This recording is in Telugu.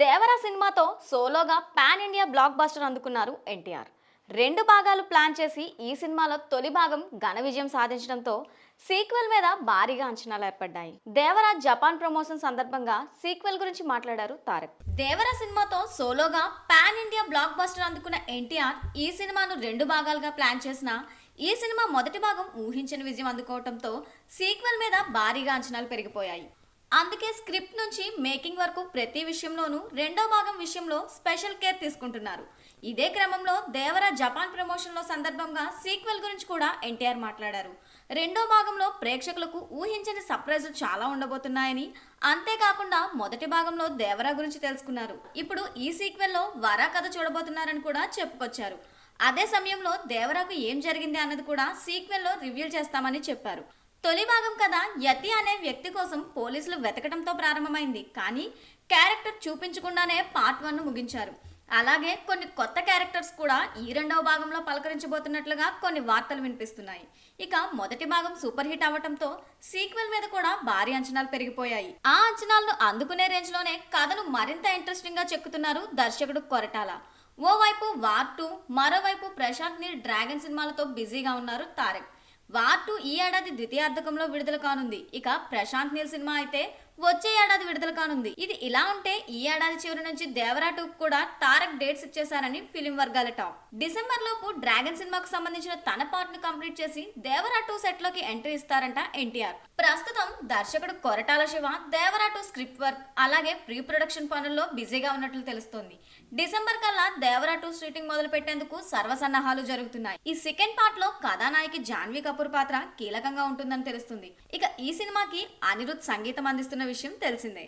దేవరా సినిమాతో సోలోగా పాన్ ఇండియా బ్లాక్ బస్టర్ అందుకున్నారు ఎన్టీఆర్. రెండు భాగాలు ప్లాన్ చేసి ఈ సినిమాలో తొలి భాగం ఘన విజయం సాధించడంతో సీక్వెల్ మీద భారీగా అంచనాలు ఏర్పడ్డాయి. దేవరా జపాన్ ప్రమోషన్ సందర్భంగా సీక్వెల్ గురించి మాట్లాడారు తారక్. దేవరా సినిమాతో సోలోగా పాన్ ఇండియా బ్లాక్ బస్టర్ అందుకున్న ఎన్టీఆర్ ఈ సినిమాను రెండు భాగాలుగా ప్లాన్ చేసిన ఈ సినిమా మొదటి భాగం ఊహించని విజయం అందుకోవడంతో సీక్వెల్ మీద భారీగా అంచనాలు పెరిగిపోయాయి. అందుకే స్క్రిప్ట్ నుంచి మేకింగ్ వరకు ప్రతి విషయంలోనూ రెండో భాగం విషయంలో స్పెషల్ కేర్ తీసుకుంటున్నారు. ఇదే క్రమంలో దేవరా జపాన్ ప్రమోషన్లో సందర్భంగా సీక్వెల్ గురించి కూడా ఎన్టీఆర్ మాట్లాడారు. రెండో భాగంలో ప్రేక్షకులకు ఊహించని సర్ప్రైజులు చాలా ఉండబోతున్నాయని అంతేకాకుండా మొదటి భాగంలో దేవరా గురించి తెలుసుకున్నారు. ఇప్పుడు ఈ సీక్వెల్లో వరా కథ చూడబోతున్నారని కూడా చెప్పుకొచ్చారు. అదే సమయంలో దేవరాకు ఏం జరిగింది అన్నది కూడా సీక్వెల్లో రివ్యూల్ చేస్తామని చెప్పారు. తొలి భాగం కథ యతి అనే వ్యక్తి కోసం పోలీసులు వెతకడంతో ప్రారంభమైంది. కానీ క్యారెక్టర్ చూపించకుండానే పార్ట్ వన్ ముగించారు. అలాగే కొన్ని కొత్త క్యారెక్టర్స్ కూడా ఈ రెండవ భాగంలో పలకరించబోతున్నట్లుగా కొన్ని వార్తలు వినిపిస్తున్నాయి. ఇక మొదటి భాగం సూపర్ హిట్ అవ్వటంతో సీక్వెల్ మీద కూడా భారీ అంచనాలు పెరిగిపోయాయి. ఆ అంచనాలను అందుకునే రేంజ్లోనే కథను మరింత ఇంట్రెస్టింగ్గా చెక్కుతున్నారు దర్శకుడు కొరటాల. ఓవైపు వార్ టూ మరోవైపు ప్రశాంత్ నీల్ డ్రాగన్ సినిమాలతో బిజీగా ఉన్నారు తారక్. వార్ టూ ఈ ఏడాది ద్వితీయార్థకంలో విడుదల కానుంది. ఇక ప్రశాంత్ నీల్ సినిమా అయితే వచ్చే ఏడాది విడుదల కానుంది. ఇది ఇలా ఉంటే ఈ ఏడాది చివరి నుంచి దేవరా టూ కూడా తారక్ డేట్స్ ఇచ్చేశారని ఫిలిం వర్గాల టాప్ డిసెంబర్ లోపు డ్రాగన్ సినిమాకు సంబంధించిన తన పార్ట్ను కంప్లీట్ చేసి దేవరా టూ సెట్లోకి ఎంట్రీ ఇస్తారంట ఎన్టీఆర్. ప్రస్తుతం దర్శకుడు Koratala Siva Devara two script work అలాగే ప్రీ ప్రొడక్షన్ పనుల్లో బిజీగా ఉన్నట్లు తెలుస్తోంది. డిసెంబర్ కల్లా దేవరా టూ షూటింగ్ మొదలు పెట్టేందుకు సర్వసన్నాహాలు జరుగుతున్నాయి. ఈ సెకండ్ పార్ట్లో కథానాయకి జాన్వీ కపూర్ పాత్ర కీలకంగా ఉంటుందని తెలుస్తుంది. ఇక ఈ సినిమాకి అనిరుద్ సంగీతం అందిస్తున్న విషయం తెలిసిందే.